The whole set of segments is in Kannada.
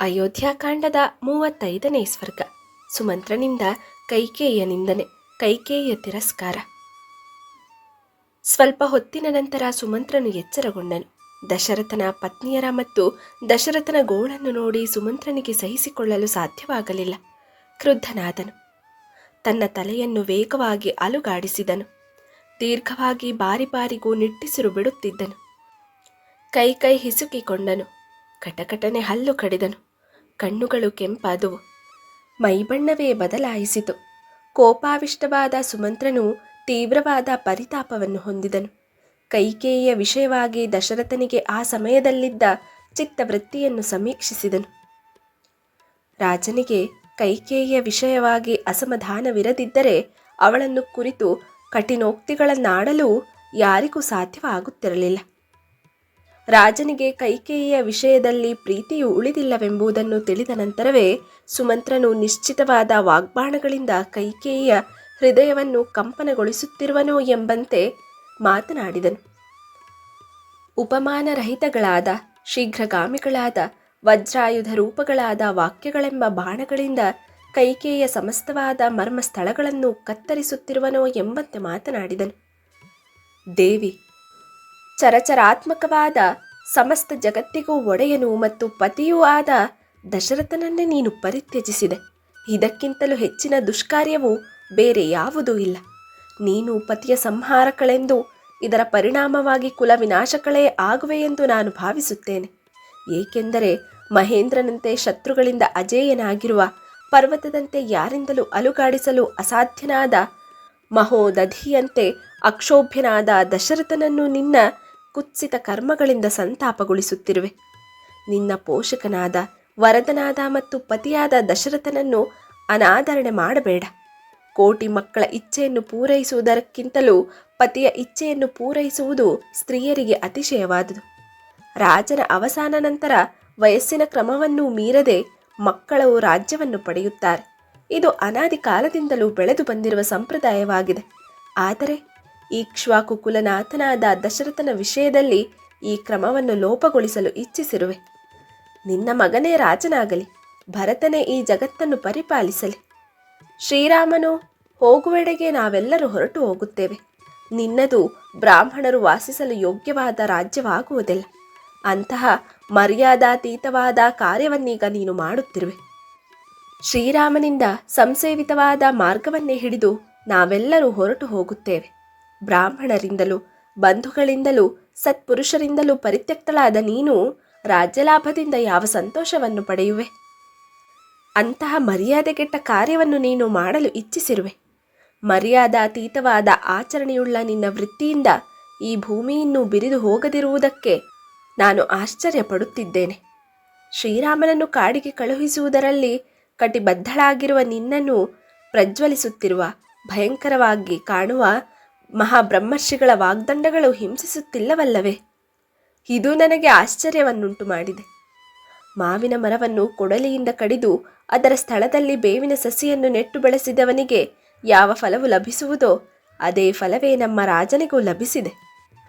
ಅಯೋಧ್ಯಾಕಾಂಡದ ಮೂವತ್ತೈದನೇ ಸ್ವರ್ಗ. ಸುಮಂತ್ರನಿಂದ ಕೈಕೇಯ ನಿಂದನೆ, ಕೈಕೇಯ ತಿರಸ್ಕಾರ. ಸ್ವಲ್ಪ ಹೊತ್ತಿನ ನಂತರ ಸುಮಂತ್ರನು ಎಚ್ಚರಗೊಂಡನು. ದಶರಥನ ಪತ್ನಿಯರ ಮತ್ತು ದಶರಥನ ಗೋಳನ್ನು ನೋಡಿ ಸುಮಂತ್ರನಿಗೆ ಸಹಿಸಿಕೊಳ್ಳಲು ಸಾಧ್ಯವಾಗಲಿಲ್ಲ. ಕ್ರುದ್ಧನಾದನು. ತನ್ನ ತಲೆಯನ್ನು ವೇಗವಾಗಿ ಅಲುಗಾಡಿಸಿದನು. ದೀರ್ಘವಾಗಿ ಬಾರಿ ಬಾರಿಗೂ ನಿಟ್ಟಿಸಿರು ಬಿಡುತ್ತಿದ್ದನು. ಕೈ ಕೈ ಹಿಸುಕಿಕೊಂಡನು. ಕಟಕಟನೆ ಹಲ್ಲು ಕಡಿದನು. ಕಣ್ಣುಗಳು ಕೆಂಪಾದುವು. ಮೈಬಣ್ಣವೇ ಬದಲಾಯಿಸಿತು. ಕೋಪಾವಿಷ್ಟವಾದ ಸುಮಂತ್ರನು ತೀವ್ರವಾದ ಪರಿತಾಪವನ್ನು ಹೊಂದಿದನು. ಕೈಕೇಯಿಯ ವಿಷಯವಾಗಿ ದಶರಥನಿಗೆ ಆ ಸಮಯದಲ್ಲಿದ್ದ ಚಿತ್ತವೃತ್ತಿಯನ್ನು ಸಮೀಕ್ಷಿಸಿದನು. ರಾಜನಿಗೆ ಕೈಕೇಯಿಯ ವಿಷಯವಾಗಿ ಅಸಮಾಧಾನವಿರದಿದ್ದರೆ ಅವಳನ್ನು ಕುರಿತು ಕಠಿಣೋಕ್ತಿಗಳನ್ನಾಡಲು ಯಾರಿಗೂ ಸಾಧ್ಯವಾಗುತ್ತಿರಲಿಲ್ಲ. ರಾಜನಿಗೆ ಕೈಕೇಯಿಯ ವಿಷಯದಲ್ಲಿ ಪ್ರೀತಿಯು ಉಳಿದಿಲ್ಲವೆಂಬುದನ್ನು ತಿಳಿದ ನಂತರವೇ ಸುಮಂತ್ರನು ನಿಶ್ಚಿತವಾದ ವಾಗ್ಬಾಣಗಳಿಂದ ಕೈಕೇಯಿಯ ಹೃದಯವನ್ನು ಕಂಪನಗೊಳಿಸುತ್ತಿರುವನೋ ಎಂಬಂತೆ ಮಾತನಾಡಿದನು. ಉಪಮಾನರಹಿತಗಳಾದ, ಶೀಘ್ರಗಾಮಿಗಳಾದ, ವಜ್ರಾಯುಧ ರೂಪಗಳಾದ ವಾಕ್ಯಗಳೆಂಬ ಬಾಣಗಳಿಂದ ಕೈಕೇಯ ಸಮಸ್ತವಾದ ಮರ್ಮಸ್ಥಳಗಳನ್ನು ಕತ್ತರಿಸುತ್ತಿರುವನೋ ಎಂಬಂತೆ ಮಾತನಾಡಿದನು. ದೇವಿ ಚರಚರಾತ್ಮಕವಾದ ಸಮಸ್ತ ಜಗತ್ತಿಗೂ ಒಡೆಯನು ಮತ್ತು ಪತಿಯೂ ಆದ ದಶರಥನನ್ನೇ ನೀನು ಪರಿತ್ಯಜಿಸಿದೆ. ಇದಕ್ಕಿಂತಲೂ ಹೆಚ್ಚಿನ ದುಷ್ಕಾರ್ಯವು ಬೇರೆ ಯಾವುದೂ ಇಲ್ಲ. ನೀನು ಪತಿಯ ಸಂಹಾರಕಳೆಂದು ಇದರ ಪರಿಣಾಮವಾಗಿ ಕುಲ ವಿನಾಶಗಳೇ ಆಗುವೆ ಎಂದು ನಾನು ಭಾವಿಸುತ್ತೇನೆ. ಏಕೆಂದರೆ ಮಹೇಂದ್ರನಂತೆ ಶತ್ರುಗಳಿಂದ ಅಜೇಯನಾಗಿರುವ ಪರ್ವತದಂತೆ ಯಾರಿಂದಲೂ ಅಲುಗಾಡಿಸಲು ಅಸಾಧ್ಯನಾದ ಮಹೋದಧಿಯಂತೆ ಅಕ್ಷೋಭ್ಯನಾದ ದಶರಥನನ್ನು ನಿನ್ನ ಕುತ್ಸಿತ ಕರ್ಮಗಳಿಂದ ಸಂತಾಪಗೊಳಿಸುತ್ತಿರುವೆ. ನಿನ್ನ ಪೋಷಕನಾದ ವರದನಾದ ಮತ್ತು ಪತಿಯಾದ ದಶರಥನನ್ನು ಅನಾದರಣೆ ಮಾಡಬೇಡ. ಕೋಟಿ ಮಕ್ಕಳ ಇಚ್ಛೆಯನ್ನು ಪೂರೈಸುವುದಕ್ಕಿಂತಲೂ ಪತಿಯ ಇಚ್ಛೆಯನ್ನು ಪೂರೈಸುವುದು ಸ್ತ್ರೀಯರಿಗೆ ಅತಿಶಯವಾದುದು. ರಾಜನ ಅವಸಾನ ನಂತರ ವಯಸ್ಸಿನ ಕ್ರಮವನ್ನು ಮೀರದೆ ಮಕ್ಕಳು ರಾಜ್ಯವನ್ನು ಪಡೆಯುತ್ತಾರೆ. ಇದು ಅನಾದಿ ಕಾಲದಿಂದಲೂ ಬೆಳೆದು ಬಂದಿರುವ ಸಂಪ್ರದಾಯವಾಗಿದೆ. ಆದರೆ ಈಕ್ಷ್ವಾಕು ಕುಲನಾಥನಾದ ದಶರಥನ ವಿಷಯದಲ್ಲಿ ಈ ಕ್ರಮವನ್ನು ಲೋಪಗೊಳಿಸಲು ಇಚ್ಛಿಸಿರುವೆ. ನಿನ್ನ ಮಗನೇ ರಾಜನಾಗಲಿ, ಭರತನೇ ಈ ಜಗತ್ತನ್ನು ಪರಿಪಾಲಿಸಲಿ. ಶ್ರೀರಾಮನು ಹೋಗುವೆಡೆಗೆ ನಾವೆಲ್ಲರೂ ಹೊರಟು ಹೋಗುತ್ತೇವೆ. ನಿನ್ನದು ಬ್ರಾಹ್ಮಣರು ವಾಸಿಸಲು ಯೋಗ್ಯವಾದ ರಾಜ್ಯವಾಗುವುದಿಲ್ಲ. ಅಂತಹ ಮರ್ಯಾದಾತೀತವಾದ ಕಾರ್ಯವನ್ನೀಗ ನೀನು ಮಾಡುತ್ತಿರುವೆ. ಶ್ರೀರಾಮನಿಂದ ಸಂಸೇವಿತವಾದ ಮಾರ್ಗವನ್ನೇ ಹಿಡಿದು ನಾವೆಲ್ಲರೂ ಹೊರಟು ಹೋಗುತ್ತೇವೆ. ಬ್ರಾಹ್ಮಣರಿಂದಲೂ, ಬಂಧುಗಳಿಂದಲೂ, ಸತ್ಪುರುಷರಿಂದಲೂ ಪರಿತ್ಯಕ್ತಳಾದ ನೀನು ರಾಜ್ಯಲಾಭದಿಂದ ಯಾವ ಸಂತೋಷವನ್ನು ಪಡೆಯುವೆ? ಅಂತಹ ಮರ್ಯಾದೆಗೆಟ್ಟ ಕಾರ್ಯವನ್ನು ನೀನು ಮಾಡಲು ಇಚ್ಛಿಸಿರುವೆ. ಮರ್ಯಾದಾತೀತವಾದ ಆಚರಣೆಯುಳ್ಳ ನಿನ್ನ ವೃತ್ತಿಯಿಂದ ಈ ಭೂಮಿಯನ್ನು ಬಿರಿದು ಹೋಗದಿರುವುದಕ್ಕೆ ನಾನು ಆಶ್ಚರ್ಯಪಡುತ್ತಿದ್ದೇನೆ. ಶ್ರೀರಾಮನನ್ನು ಕಾಡಿಗೆ ಕಳುಹಿಸುವುದರಲ್ಲಿ ಕಟಿಬದ್ಧಳಾಗಿರುವ ನಿನ್ನನ್ನು ಪ್ರಜ್ವಲಿಸುತ್ತಿರುವ, ಭಯಂಕರವಾಗಿ ಕಾಣುವ ಮಹಾಬ್ರಹ್ಮರ್ಷಿಗಳ ವಾಗ್ದಂಡಗಳು ಹಿಂಸಿಸುತ್ತಿಲ್ಲವಲ್ಲವೇ? ಇದು ನನಗೆ ಆಶ್ಚರ್ಯವನ್ನುಂಟು ಮಾಡಿದೆ. ಮಾವಿನ ಮರವನ್ನು ಕೊಡಲಿಯಿಂದ ಕಡಿದು ಅದರ ಸ್ಥಳದಲ್ಲಿ ಬೇವಿನ ಸಸಿಯನ್ನು ನೆಟ್ಟು ಬೆಳೆಸಿದವನಿಗೆ ಯಾವ ಫಲವು ಲಭಿಸುವುದೋ ಅದೇ ಫಲವೇ ನಮ್ಮ ರಾಜನಿಗೂ ಲಭಿಸಿದೆ.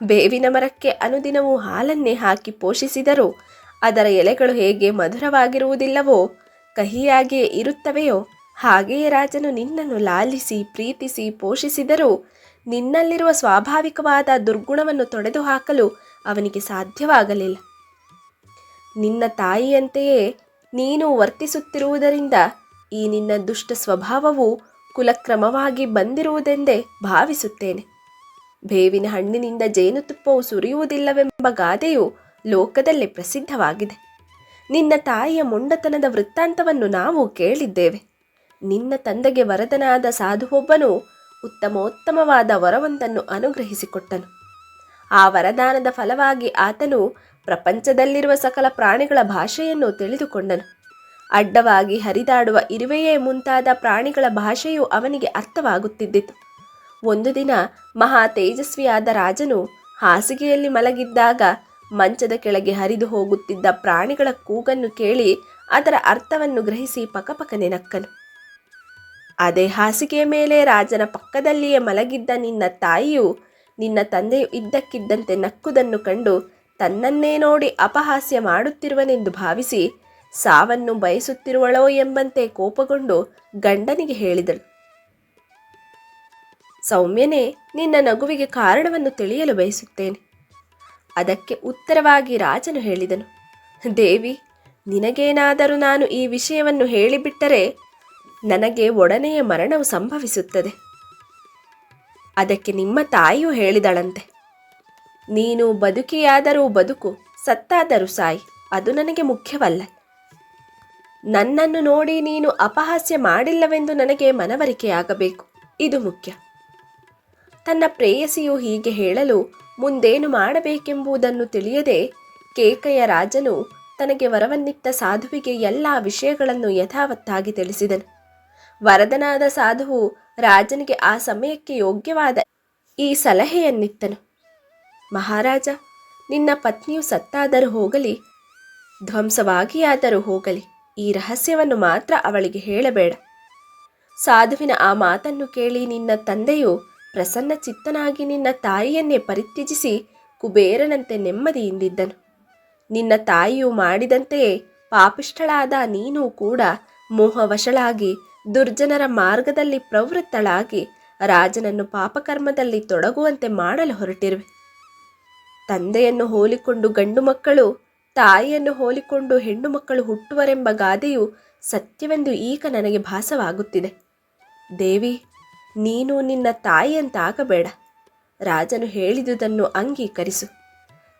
ಬೇವಿನ ಮರಕ್ಕೆ ಅನುದಿನವೂ ಹಾಲನ್ನೇ ಹಾಕಿ ಪೋಷಿಸಿದರೂ ಅದರ ಎಲೆಗಳು ಹೇಗೆ ಮಧುರವಾಗಿರುವುದಿಲ್ಲವೋ, ಕಹಿಯಾಗಿಯೇ ಇರುತ್ತವೆಯೋ, ಹಾಗೆಯೇ ರಾಜನು ನಿನ್ನನ್ನು ಲಾಲಿಸಿ, ಪ್ರೀತಿಸಿ ಪೋಷಿಸಿದರೂ ನಿನ್ನಲ್ಲಿರುವ ಸ್ವಾಭಾವಿಕವಾದ ದುರ್ಗುಣವನ್ನು ತೊಡೆದುಹಾಕಲು ಅವನಿಗೆ ಸಾಧ್ಯವಾಗಲಿಲ್ಲ. ನಿನ್ನ ತಾಯಿಯಂತೆಯೇ ನೀನು ವರ್ತಿಸುತ್ತಿರುವುದರಿಂದ ಈ ನಿನ್ನ ದುಷ್ಟ ಸ್ವಭಾವವು ಕುಲಕ್ರಮವಾಗಿ ಬಂದಿರುವುದೆಂದೇ ಭಾವಿಸುತ್ತೇನೆ. ಬೇವಿನ ಹಣ್ಣಿನಿಂದ ಜೇನುತುಪ್ಪವು ಸುರಿಯುವುದಿಲ್ಲವೆಂಬ ಗಾದೆಯು ಲೋಕದಲ್ಲಿ ಪ್ರಸಿದ್ಧವಾಗಿದೆ. ನಿನ್ನ ತಾಯಿಯ ಮೊಂಡತನದ ವೃತ್ತಾಂತವನ್ನು ನಾವು ಕೇಳಿದ್ದೇವೆ. ನಿನ್ನ ತಂದೆಗೆ ವರದನಾದ ಸಾಧುವೊಬ್ಬನು ಉತ್ತಮೋತ್ತಮವಾದ ವರವೊಂದನ್ನು ಅನುಗ್ರಹಿಸಿಕೊಟ್ಟನು. ಆ ವರದಾನದ ಫಲವಾಗಿ ಆತನು ಪ್ರಪಂಚದಲ್ಲಿರುವ ಸಕಲ ಪ್ರಾಣಿಗಳ ಭಾಷೆಯನ್ನು ತಿಳಿದುಕೊಂಡನು. ಅಡ್ಡವಾಗಿ ಹರಿದಾಡುವ ಇರುವೆಯೇ ಮುಂತಾದ ಪ್ರಾಣಿಗಳ ಭಾಷೆಯು ಅವನಿಗೆ ಅರ್ಥವಾಗುತ್ತಿದ್ದಿತು. ಒಂದು ದಿನ ಮಹಾ ತೇಜಸ್ವಿಯಾದ ರಾಜನು ಹಾಸಿಗೆಯಲ್ಲಿ ಮಲಗಿದ್ದಾಗ ಮಂಚದ ಕೆಳಗೆ ಹರಿದು ಹೋಗುತ್ತಿದ್ದ ಪ್ರಾಣಿಗಳ ಕೂಗನ್ನು ಕೇಳಿ ಅದರ ಅರ್ಥವನ್ನು ಗ್ರಹಿಸಿ ಪಕಪಕನೆ ನಕ್ಕನು. ಅದೇ ಹಾಸಿಗೆಯ ಮೇಲೆ ರಾಜನ ಪಕ್ಕದಲ್ಲಿಯೇ ಮಲಗಿದ್ದ ನಿನ್ನ ತಾಯಿಯು ನಿನ್ನ ತಂದೆಯು ಇದ್ದಕ್ಕಿದ್ದಂತೆ ನಕ್ಕುದನ್ನು ಕಂಡು ತನ್ನನ್ನೇ ನೋಡಿ ಅಪಹಾಸ್ಯ ಮಾಡುತ್ತಿರುವನೆಂದು ಭಾವಿಸಿ ಸಾವನ್ನು ಬಯಸುತ್ತಿರುವಳೋ ಎಂಬಂತೆ ಕೋಪಗೊಂಡು ಗಂಡನಿಗೆ ಹೇಳಿದಳು. ಸೌಮ್ಯನೇ, ನಿನ್ನ ನಗುವಿಗೆ ಕಾರಣವನ್ನು ತಿಳಿಯಲು ಬಯಸುತ್ತೇನೆ. ಅದಕ್ಕೆ ಉತ್ತರವಾಗಿ ರಾಜನು ಹೇಳಿದನು. ದೇವಿ, ನಿನಗೇನಾದರೂ ನಾನು ಈ ವಿಷಯವನ್ನು ಹೇಳಿಬಿಟ್ಟರೆ ನನಗೆ ಒಡನೆಯ ಮರಣವು ಸಂಭವಿಸುತ್ತದೆ. ಅದಕ್ಕೆ ನಿಮ್ಮ ತಾಯಿಯು ಹೇಳಿದಳಂತೆ. ನೀನು ಬದುಕಿಯಾದರೂ ಬದುಕು, ಸತ್ತಾದರೂ ಸಾಯಿ, ಅದು ನನಗೆ ಮುಖ್ಯವಲ್ಲ. ನನ್ನನ್ನು ನೋಡಿ ನೀನು ಅಪಹಾಸ್ಯ ಮಾಡಿಲ್ಲವೆಂದು ನನಗೆ ಮನವರಿಕೆಯಾಗಬೇಕು, ಇದು ಮುಖ್ಯ. ತನ್ನ ಪ್ರೇಯಸಿಯು ಹೀಗೆ ಹೇಳಲು ಮುಂದೇನು ಮಾಡಬೇಕೆಂಬುದನ್ನು ತಿಳಿಯದೆ ಕೇಕಯ ರಾಜನು ತನಗೆ ವರವನ್ನಿತ್ತ ಸಾಧುವಿಗೆ ಎಲ್ಲ ವಿಷಯಗಳನ್ನು ಯಥಾವತ್ತಾಗಿ ತಿಳಿಸಿದನು. ವರದನಾದ ಸಾಧುವು ರಾಜನಿಗೆ ಆ ಸಮಯಕ್ಕೆ ಯೋಗ್ಯವಾದ ಈ ಸಲಹೆಯನ್ನಿತ್ತನು. ಮಹಾರಾಜ, ನಿನ್ನ ಪತ್ನಿಯು ಸತ್ತಾದರೂ ಹೋಗಲಿ, ಧ್ವಂಸವಾಗಿಯಾದರೂ ಹೋಗಲಿ, ಈ ರಹಸ್ಯವನ್ನು ಮಾತ್ರ ಅವಳಿಗೆ ಹೇಳಬೇಡ. ಸಾಧುವಿನ ಆ ಮಾತನ್ನು ಕೇಳಿ ನಿನ್ನ ತಂದೆಯು ಪ್ರಸನ್ನ ಚಿತ್ತನಾಗಿ ನಿನ್ನ ತಾಯಿಯನ್ನೇ ಪರಿತ್ಯಜಿಸಿ ಕುಬೇರನಂತೆ ನೆಮ್ಮದಿಯಿಂದಿದ್ದನು. ನಿನ್ನ ತಾಯಿಯು ಮಾಡಿದಂತೆಯೇ ಪಾಪಿಷ್ಠಳಾದ ನೀನು ಕೂಡ ಮೋಹವಶಳಾಗಿ ದುರ್ಜನರ ಮಾರ್ಗದಲ್ಲಿ ಪ್ರವೃತ್ತಳಾಗಿ ರಾಜನನ್ನು ಪಾಪಕರ್ಮದಲ್ಲಿ ತೊಡಗುವಂತೆ ಮಾಡಲು ಹೊರಟಿರುವೆ. ತಂದೆಯನ್ನು ಹೋಲಿಕೊಂಡು ಗಂಡು ಮಕ್ಕಳು, ತಾಯಿಯನ್ನು ಹೋಲಿಕೊಂಡು ಹೆಣ್ಣು ಮಕ್ಕಳು ಹುಟ್ಟುವರೆಂಬ ಗಾದೆಯು ಸತ್ಯವೆಂದು ಈಗ ನನಗೆ ಭಾಸವಾಗುತ್ತಿದೆ. ದೇವಿ, ನೀನು ನಿನ್ನ ತಾಯಿಯಂತಾಗಬೇಡ. ರಾಜನು ಹೇಳಿದುದನ್ನು ಅಂಗೀಕರಿಸು.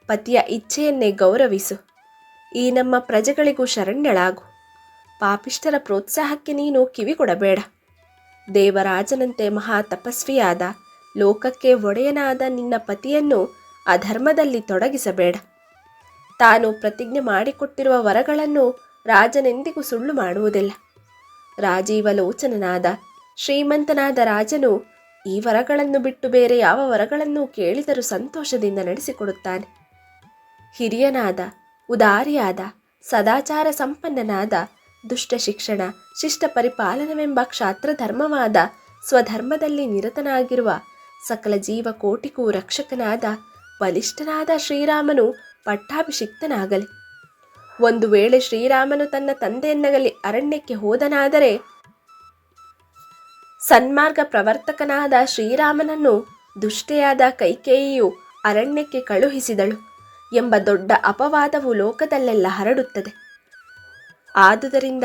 ಪತಿಯ ಇಚ್ಛೆಯನ್ನೇ ಗೌರವಿಸು. ಈ ನಮ್ಮ ಪ್ರಜೆಗಳಿಗೂ ಶರಣ್ಯಳಾಗು. ಪಾಪಿಷ್ಠರ ಪ್ರೋತ್ಸಾಹಕ್ಕೆ ನೀನು ಕಿವಿ ಕೊಡಬೇಡ. ದೇವರಾಜನಂತೆ ಮಹಾ ತಪಸ್ವಿಯಾದ, ಲೋಕಕ್ಕೆ ಒಡೆಯನಾದ ನಿನ್ನ ಪತಿಯನ್ನು ಅಧರ್ಮದಲ್ಲಿ ತೊಡಗಿಸಬೇಡ. ತಾನು ಪ್ರತಿಜ್ಞೆ ಮಾಡಿಕೊಟ್ಟಿರುವ ವರಗಳನ್ನು ರಾಜನೆಂದಿಗೂ ಸುಳ್ಳು ಮಾಡುವುದಿಲ್ಲ. ರಾಜೀವಲೋಚನನಾದ, ಶ್ರೀಮಂತನಾದ ರಾಜನು ಈ ವರಗಳನ್ನು ಬಿಟ್ಟು ಬೇರೆ ಯಾವ ವರಗಳನ್ನು ಕೇಳಿದರೂ ಸಂತೋಷದಿಂದ ನಡೆಸಿಕೊಡುತ್ತಾನೆ. ಹಿರಿಯನಾದ, ಉದಾರಿಯಾದ, ಸದಾಚಾರ ಸಂಪನ್ನನಾದ ದುಷ್ಟ ಶಿಕ್ಷಣ, ಶಿಷ್ಟ ಪರಿಪಾಲನವೆಂಬ ಕ್ಷಾತ್ರ ಧರ್ಮವಾದ ಸ್ವಧರ್ಮದಲ್ಲಿ ನಿರತನಾಗಿರುವ ಸಕಲ ಜೀವಕೋಟಿಗೂ ರಕ್ಷಕನಾದ ಬಲಿಷ್ಠನಾದ ಶ್ರೀರಾಮನು ಪಟ್ಟಾಭಿಷಿಕ್ತನಾಗಲಿ. ಒಂದು ವೇಳೆ ಶ್ರೀರಾಮನು ತನ್ನ ತಂದೆಯನ್ನಗಲಿ ಅರಣ್ಯಕ್ಕೆ ಹೋದನಾದರೆ ಸನ್ಮಾರ್ಗ ಪ್ರವರ್ತಕನಾದ ಶ್ರೀರಾಮನನ್ನು ದುಷ್ಟೆಯಾದ ಕೈಕೇಯಿಯು ಅರಣ್ಯಕ್ಕೆ ಕಳುಹಿಸಿದಳು ಎಂಬ ದೊಡ್ಡ ಅಪವಾದವು ಲೋಕದಲ್ಲೆಲ್ಲ ಹರಡುತ್ತದೆ. ಆದುದರಿಂದ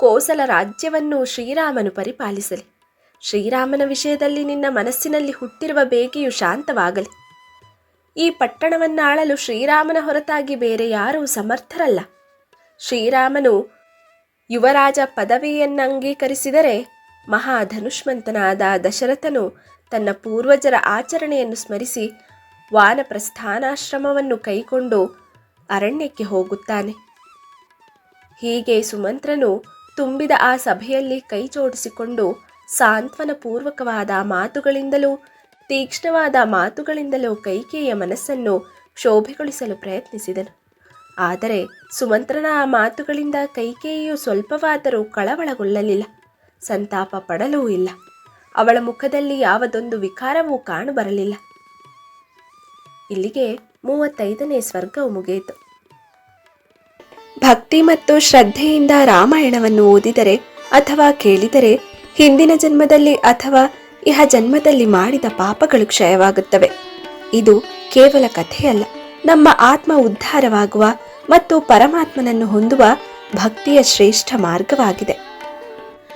ಕೋಸಲ ರಾಜ್ಯವನ್ನು ಶ್ರೀರಾಮನು ಪರಿಪಾಲಿಸಲಿ. ಶ್ರೀರಾಮನ ವಿಷಯದಲ್ಲಿ ನಿನ್ನ ಮನಸ್ಸಿನಲ್ಲಿ ಹುಟ್ಟಿರುವ ಬೇಗೆಯು ಶಾಂತವಾಗಲಿ. ಈ ಪಟ್ಟಣವನ್ನಾಳಲು ಶ್ರೀರಾಮನ ಹೊರತಾಗಿ ಬೇರೆ ಯಾರೂ ಸಮರ್ಥರಲ್ಲ. ಶ್ರೀರಾಮನು ಯುವರಾಜ ಪದವಿಯನ್ನು ಅಂಗೀಕರಿಸಿದರೆ ಮಹಾಧನುಷ್ಮಂತನಾದ ದಶರಥನು ತನ್ನ ಪೂರ್ವಜರ ಆಚರಣೆಯನ್ನು ಸ್ಮರಿಸಿ ವಾನಪ್ರಸ್ಥಾನಾಶ್ರಮವನ್ನು ಕೈಕೊಂಡು ಅರಣ್ಯಕ್ಕೆ ಹೋಗುತ್ತಾನೆ. ಹೀಗೆ ಸುಮಂತ್ರನು ತುಂಬಿದ ಆ ಸಭೆಯಲ್ಲಿ ಕೈ ಜೋಡಿಸಿಕೊಂಡು ಸಾಂತ್ವನಪೂರ್ವಕವಾದ ಮಾತುಗಳಿಂದಲೂ, ತೀಕ್ಷ್ಣವಾದ ಮಾತುಗಳಿಂದಲೂ ಕೈಕೇಯ ಮನಸ್ಸನ್ನು ಕ್ಷೋಭೆಗೊಳಿಸಲು ಪ್ರಯತ್ನಿಸಿದನು. ಆದರೆ ಸುಮಂತ್ರನ ಆ ಮಾತುಗಳಿಂದ ಕೈಕೇಯಿಯು ಸ್ವಲ್ಪವಾದರೂ ಕಳವಳಗೊಳ್ಳಲಿಲ್ಲ, ಸಂತಾಪ ಪಡಲೂ ಇಲ್ಲ. ಅವಳ ಮುಖದಲ್ಲಿ ಯಾವದೊಂದು ವಿಕಾರವೂ ಕಾಣಬರಲಿಲ್ಲ. ಇಲ್ಲಿಗೆ ಮೂವತ್ತೈದನೇ ಸ್ವರ್ಗವು ಮುಗಿಯಿತು. ಭಕ್ತಿ ಮತ್ತು ಶ್ರದ್ಧೆಯಿಂದ ರಾಮಾಯಣವನ್ನು ಓದಿದರೆ ಅಥವಾ ಕೇಳಿದರೆ ಹಿಂದಿನ ಜನ್ಮದಲ್ಲಿ ಅಥವಾ ಇಹ ಜನ್ಮದಲ್ಲಿ ಮಾಡಿದ ಪಾಪಗಳು ಕ್ಷಯವಾಗುತ್ತವೆ. ಇದು ಕೇವಲ ಕಥೆಯಲ್ಲ. ನಮ್ಮ ಆತ್ಮ ಉದ್ಧಾರವಾಗುವ ಮತ್ತು ಪರಮಾತ್ಮನನ್ನು ಹೊಂದುವ ಭಕ್ತಿಯ ಶ್ರೇಷ್ಠ ಮಾರ್ಗವಾಗಿದೆ.